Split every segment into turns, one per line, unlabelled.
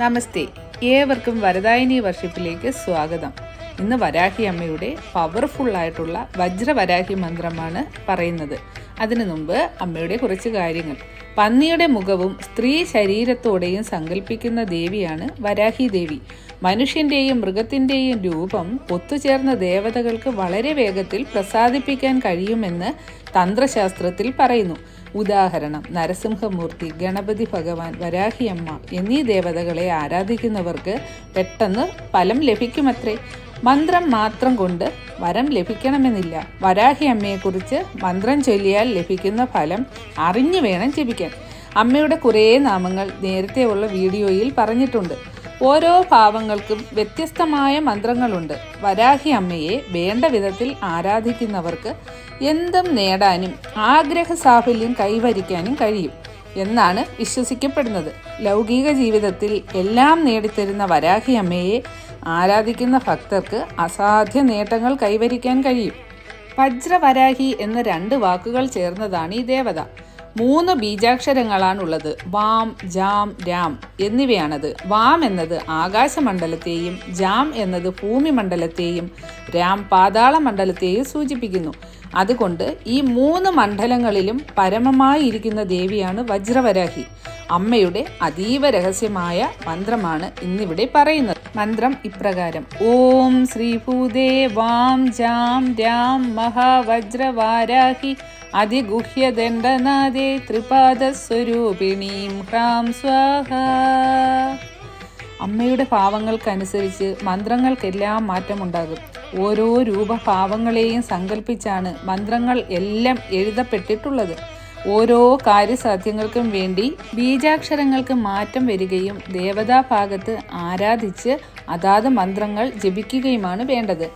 നമസ്തേ. ഏവർക്കും വരദായിനി വർഷിപ്പിലേക്ക് സ്വാഗതം. ഇന്ന് വരാഹി അമ്മയുടെ പവർഫുൾ ആയിട്ടുള്ള വജ്രവരാഹി മന്ത്രമാണ് പറയുന്നത്. അതിനു മുമ്പ് അമ്മയുടെ കുറച്ച് കാര്യങ്ങൾ. പന്നിയുടെ മുഖവും സ്ത്രീ ശരീരത്തോടെയും സങ്കല്പിക്കുന്ന ദേവിയാണ് വരാഹി ദേവി. മനുഷ്യന്റെയും മൃഗത്തിന്റെയും രൂപം ഒത്തുചേർന്ന ദേവതകൾക്ക് വളരെ വേഗത്തിൽ പ്രസാദിപ്പിക്കാൻ കഴിയുമെന്ന് തന്ത്രശാസ്ത്രത്തിൽ പറയുന്നു. ഉദാഹരണം നരസിംഹമൂർത്തി ഗണപതി ഭഗവാൻ വരാഹിയമ്മ എന്നീ ദേവതകളെ ആരാധിക്കുന്നവർക്ക് പെട്ടെന്ന് ഫലം ലഭിക്കുമത്രേ? മന്ത്രം മാത്രം കൊണ്ട് വരം ലഭിക്കണമെന്നില്ല. വരാഹി അമ്മയെക്കുറിച്ച് മന്ത്രം ചൊല്ലിയാൽ ലഭിക്കുന്ന ഫലം അറിഞ്ഞു വേണം ജപിക്കാൻ. അമ്മയുടെ കുറേ നാമങ്ങൾ നേരത്തെയുള്ള വീഡിയോയിൽ പറഞ്ഞിട്ടുണ്ട്. ഓരോ ഭാവങ്ങൾക്കും വ്യത്യസ്തമായ മന്ത്രങ്ങളുണ്ട്. വരാഹി അമ്മയെ വേണ്ട വിധത്തിൽ ആരാധിക്കുന്നവർക്ക് എന്തും നേടാനും ആഗ്രഹ സാഫല്യം കൈവരിക്കാനും കഴിയും എന്നാണ് വിശ്വസിക്കപ്പെടുന്നത്. ലൗകിക ജീവിതത്തിൽ എല്ലാം നേടിത്തരുന്ന വരാഹി അമ്മയെ ആരാധിക്കുന്ന ഭക്തർക്ക് അസാധ്യ നേട്ടങ്ങൾ കൈവരിക്കാൻ കഴിയും. വജ്രവരാഹി എന്ന രണ്ട് വാക്കുകൾ ചേർന്നതാണ് ഈ ദേവത. മൂന്ന് ബീജാക്ഷരങ്ങളാണുള്ളത്. വാം ജാം രാം എന്നിവയാണത്. വാം എന്നത് ആകാശമണ്ഡലത്തെയും ജാം എന്നത് ഭൂമിമണ്ഡലത്തെയും രാം പാതാള മണ്ഡലത്തെയും സൂചിപ്പിക്കുന്നു. അതുകൊണ്ട് ഈ മൂന്ന് മണ്ഡലങ്ങളിലും പരമമായിരിക്കുന്ന ദേവിയാണ് വജ്രവരാഹി. അമ്മയുടെ അതീവ രഹസ്യമായ മന്ത്രമാണ് ഇന്നിവിടെ പറയുന്നത്. മന്ത്രം ഇപ്രകാരം. ഓം ശ്രീഭൂതേ വാം ജാം രാം മഹാവജ്രവാരാഹി അതിഗുഹ്യദണ്ഡനാദേ ത്രിപാദസ്വരൂപിണീം ഹ്രാം സ്വാഹ. അമ്മയുടെ ഭാവങ്ങൾക്കനുസരിച്ച് മന്ത്രങ്ങൾക്കെല്ലാം മാറ്റമുണ്ടാകും. ഓരോ രൂപഭാവങ്ങളെയും സങ്കല്പിച്ചാണ് മന്ത്രങ്ങൾ എല്ലാം എഴുതപ്പെട്ടിട്ടുള്ളത്. ഓരോ കാര്യസാധ്യങ്ങൾക്കും വേണ്ടി ബീജാക്ഷരങ്ങൾക്ക് മാറ്റം വരികയും ദേവതാഭാഗത്ത് ആരാധിച്ച് അതാത് മന്ത്രങ്ങൾ ജപിക്കുകയുമാണ് വേണ്ടത്.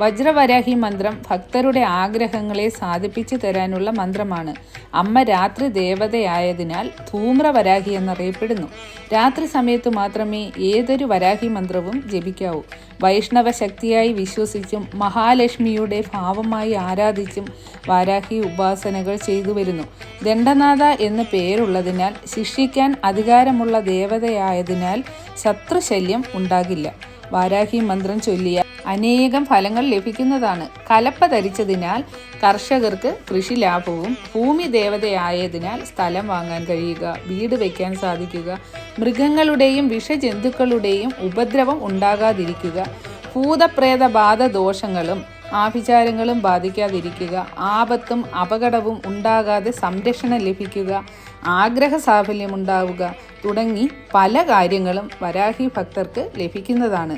വജ്രവരാഹി മന്ത്രം ഭക്തരുടെ ആഗ്രഹങ്ങളെ സാധിപ്പിച്ചു തരാനുള്ള മന്ത്രമാണ്. അമ്മ രാത്രി ദേവതയായതിനാൽ ധൂമ്രവരാഹി എന്നറിയപ്പെടുന്നു. രാത്രി സമയത്ത് മാത്രമേ ഏതൊരു വരാഹി മന്ത്രവും ജപിക്കാവൂ. വൈഷ്ണവ ശക്തിയായി വിശ്വസിച്ചും മഹാലക്ഷ്മിയുടെ ഭാവമായി ആരാധിച്ചും വാരാഹി ഉപാസനകൾ ചെയ്തു വരുന്നു. ദണ്ഡനാഥ എന്ന് പേരുള്ളതിനാൽ ശിക്ഷിക്കാൻ അധികാരമുള്ള ദേവതയായതിനാൽ ശത്രുശല്യം ഉണ്ടാകില്ല. വാരാഹി മന്ത്രം ചൊല്ലിയ അനേകം ഫലങ്ങൾ ലഭിക്കുന്നതാണ്. കലപ്പ ധരിച്ചതിനാൽ കർഷകർക്ക് കൃഷി ലാഭവും ഭൂമി ദേവതയായതിനാൽ സ്ഥലം വാങ്ങാൻ കഴിയുക വീട് വയ്ക്കാൻ സാധിക്കുക മൃഗങ്ങളുടെയും വിഷജന്തുക്കളുടെയും ഉപദ്രവം ഉണ്ടാകാതിരിക്കുക ഭൂതപ്രേത ബാധ ദോഷങ്ങളും ആഭിചാരങ്ങളും ബാധിക്കാതിരിക്കുക ആപത്തും അപകടവും ഉണ്ടാകാതെ സംരക്ഷണം ലഭിക്കുക ആഗ്രഹ സാഫല്യം ഉണ്ടാവുക തുടങ്ങി പല കാര്യങ്ങളും വരാഹി ഭക്തർക്ക് ലഭിക്കുന്നതാണ്.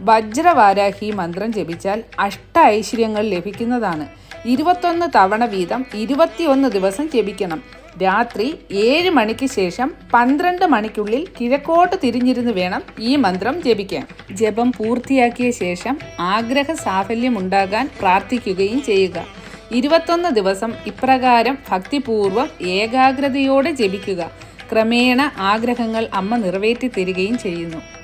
വജ്രവാരാഹി മന്ത്രം ജപിച്ചാൽ അഷ്ട ഐശ്വര്യങ്ങൾ ലഭിക്കുന്നതാണ്. ഇരുപത്തൊന്ന് തവണ വീതം ഇരുപത്തിയൊന്ന് ദിവസം ജപിക്കണം. രാത്രി ഏഴ് മണിക്ക് ശേഷം പന്ത്രണ്ട് മണിക്കുള്ളിൽ കിഴക്കോട്ട് തിരിഞ്ഞിരുന്ന് വേണം ഈ മന്ത്രം ജപിക്കാൻ. ജപം പൂർത്തിയാക്കിയ ശേഷം ആഗ്രഹ സാഫല്യം ഉണ്ടാകാൻ പ്രാർത്ഥിക്കുകയും ചെയ്യുക. ഇരുപത്തൊന്ന് ദിവസം ഇപ്രകാരം ഭക്തിപൂർവം ഏകാഗ്രതയോടെ ജപിക്കുക. ക്രമേണ ആഗ്രഹങ്ങൾ അമ്മ നിറവേറ്റി തരികയും ചെയ്യുന്നു.